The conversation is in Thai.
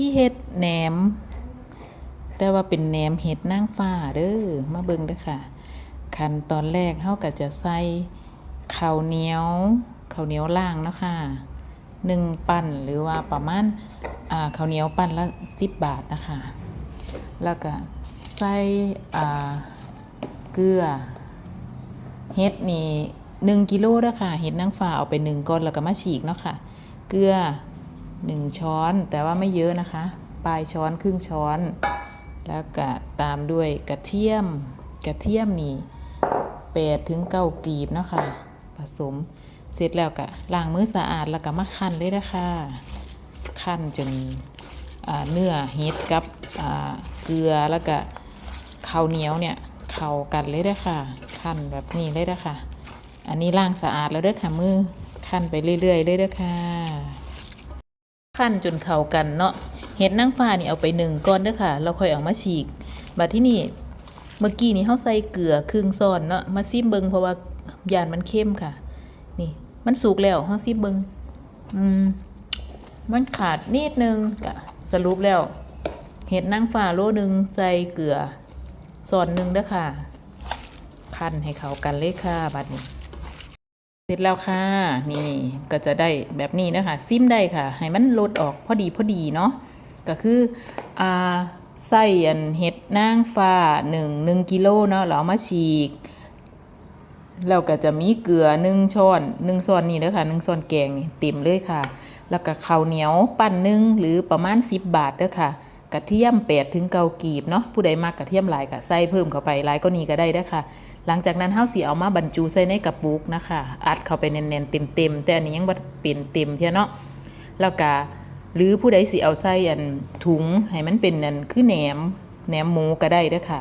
ที่เฮ็ดแหนม แต่ว่าเป็นแหนมเห็ดนางฟ้าเด้อมาเบิ่งเด้อค่ะ ขั้นตอนแรกเฮาก็จะใส่ข้าวเหนียวข้าวเหนียวล่างเนาะค่ะหนึ่งปั้นหรือว่าประมาณอ่าข้าวเหนียวปั้นละ10บาทนะคะแล้วก็ใส่อ่าเกลือเฮ็ดนี่1กิโลเด้อค่ะเฮ็ดนางฟ้าเอาไปนึ่งก่อนแล้วก็มาฉีกเนาะค่ะ เกลือ 1 ช้อนแต่ว่าไม่เยอะนะคะ ปลายช้อนครึ่งช้อน แล้วก็ตามด้วยกระเทียม กระเทียมนี่8ถึง9กลีบนะคะผสมเสร็จแล้วก็ล้างมือสะอาดแล้วก็มาคั่นเลยนะคะคั่นจนเนื้อเฮ็ดกับเกลือแล้วก็ข้าวเหนียวเนี่ยเข้ากันเลยเด้อค่ะคั่นแบบนี้เลยเด้อค่ะอันนี้ล้างสะอาดแล้วเด้อค่ะมือคั่นไปเรื่อยๆเลยเด้อค่ะ ขั้นจนเข้ากันเนาะเห็ดนางฟ้านี่เอาไปหนึ่งก้อนเด้อค่ะแล้วค่อยเอามาฉีกบัดที่นี่เมื่อกี้นี่เฮาใส่เกลือครึ่งซ้อนเนาะมาซิมเบิงเพราะว่ายานมันเข้มค่ะ นี่ มันสุกแล้วเฮาซิมเบิงอืมมันขาดนิดนึงก็สรุปแล้ว เห็ดนางฟ้าโลหนึงใส่เกลือซ้อนหนึงเด้อค่ะ คั่นให้เข้ากันเลยค่ะบัดนี้ ร็จแล้วค่ะ นี่ก็จะได้แบบนี้นะคะซิมได้ค่ะ ให้มันลดออกพอดีพอดีเนาะก็คืออ่าใส่อันเห็ดนางฟ้า1 1กิโลเนาะแล้วเอามาฉีกแล้วก็จะมีเกลือ1ช้อน1ช้อนนี่เด้อค่ะ1ช้อนแกงนี่เต็มเลยค่ะ แล้วก็ข้าวเหนียวปั้นหนึ่งหรือประมาณ10บาทเด้อค่ะ กระเทียม8ถึงเกากีบเนาะผู้ใดมักกระเทียมหลายก็ใส่เพิ่มเข้าไปหลายก็นี้ก็ได้ด้ค่ะ หลังจากนั้นเฮาสิเอามาบรรจุใส่ในกระปุกนะคะอัดเข้าไปแน่นๆเต็มๆแต่อันนี้ยังบ่เป็นเต็มเท่าเนาะแล้วก็หรือผู้ใดสิเอาใส่อันถุงให้มันเป็นอันคือแหนมแหนมหมูก็ได้ด้ค่ะ